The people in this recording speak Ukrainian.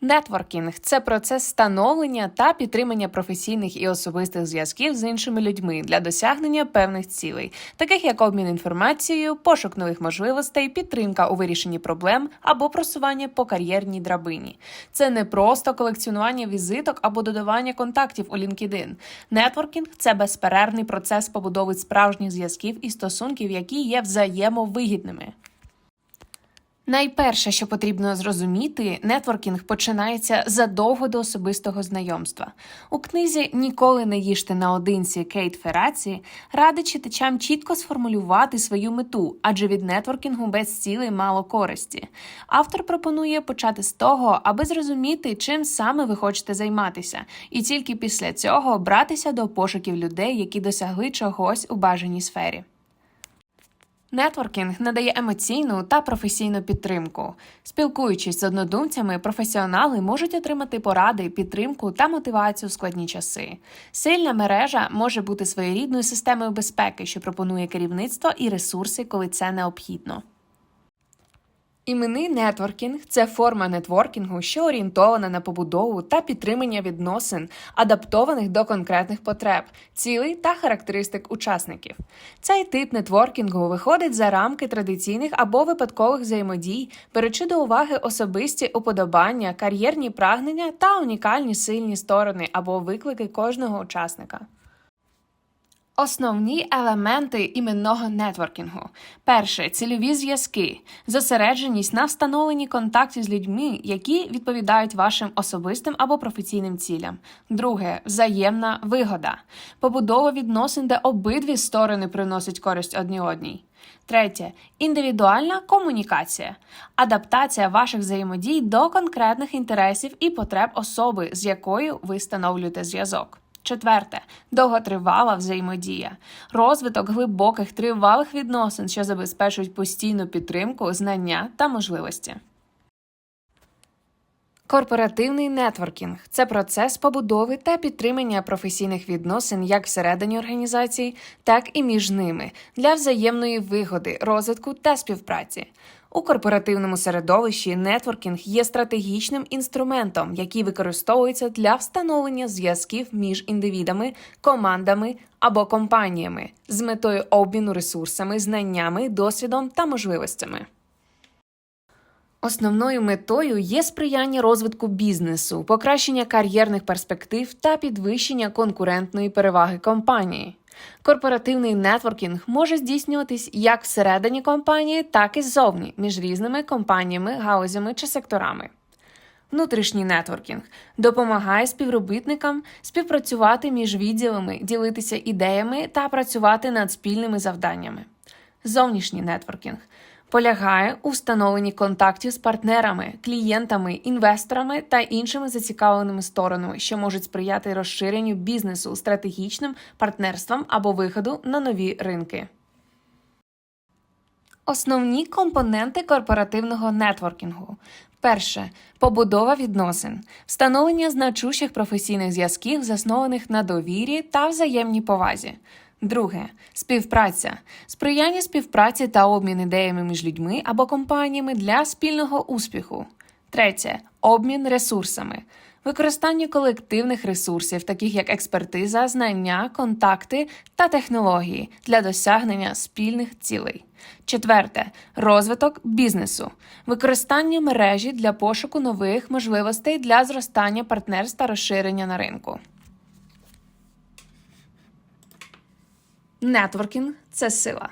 Нетворкінг це процес становлення та підтримання професійних і особистих зв'язків з іншими людьми для досягнення певних цілей, таких як обмін інформацією, пошук нових можливостей, підтримка у вирішенні проблем або просування по кар'єрній драбині. Це не просто колекціонування візиток або додавання контактів у LinkedIn. Нетворкінг це безперервний процес побудови справжніх зв'язків і стосунків, які є взаємовигідними. Найперше, що потрібно зрозуміти, нетворкінг починається задовго до особистого знайомства. У книзі Ніколи не їжте наодинці Кейт Фераці радить читачам чітко сформулювати свою мету, адже від нетворкінгу без цілей мало користі. Автор пропонує почати з того, аби зрозуміти, чим саме ви хочете займатися, і тільки після цього братися до пошуків людей, які досягли чогось у бажаній сфері. Нетворкінг надає емоційну та професійну підтримку. Спілкуючись з однодумцями, професіонали можуть отримати поради, підтримку та мотивацію в складні часи. Сильна мережа може бути своєрідною системою безпеки, що пропонує керівництво і ресурси, коли це необхідно. Іменний нетворкінг це форма нетворкінгу, що орієнтована на побудову та підтримання відносин, адаптованих до конкретних потреб, цілей та характеристик учасників. Цей тип нетворкінгу виходить за рамки традиційних або випадкових взаємодій, беручи до уваги особисті уподобання, кар'єрні прагнення та унікальні сильні сторони або виклики кожного учасника. Основні елементи іменного нетворкінгу: перше цільові зв'язки, зосередженість на встановленні контактів з людьми, які відповідають вашим особистим або професійним цілям. Друге взаємна вигода, побудова відносин, де обидві сторони приносять користь одні одній. Третє індивідуальна комунікація, адаптація ваших взаємодій до конкретних інтересів і потреб особи, з якою ви встановлюєте зв'язок. Четверте довготривала взаємодія, розвиток глибоких тривалих відносин, що забезпечують постійну підтримку, знання та можливості. Корпоративний нетворкінг це процес побудови та підтримання професійних відносин як всередині організації, так і між ними для взаємної вигоди, розвитку та співпраці. У корпоративному середовищі нетворкінг є стратегічним інструментом, який використовується для встановлення зв'язків між індивідами, командами або компаніями з метою обміну ресурсами, знаннями, досвідом та можливостями. Основною метою є сприяння розвитку бізнесу, покращення кар'єрних перспектив та підвищення конкурентної переваги компанії. Корпоративний нетворкінг може здійснюватись як всередині компанії, так і ззовні між різними компаніями, гаузями чи секторами. Внутрішній нетворкінг допомагає співробітникам співпрацювати між відділами, ділитися ідеями та працювати над спільними завданнями. Зовнішній нетворкінг полягає у встановленні контактів з партнерами, клієнтами, інвесторами та іншими зацікавленими сторонами, що можуть сприяти розширенню бізнесу, стратегічним партнерствам або виходу на нові ринки. Основні компоненти корпоративного нетворкінгу. Перше побудова відносин, встановлення значущих професійних зв'язків, заснованих на довірі та взаємній повазі. Друге співпраця, сприяння співпраці та обмін ідеями між людьми або компаніями для спільного успіху. Третє обмін ресурсами, використання колективних ресурсів, таких як експертиза, знання, контакти та технології для досягнення спільних цілей. Четверте розвиток бізнесу, використання мережі для пошуку нових можливостей для зростання партнерств та розширення на ринку. Нетворкінг це сила.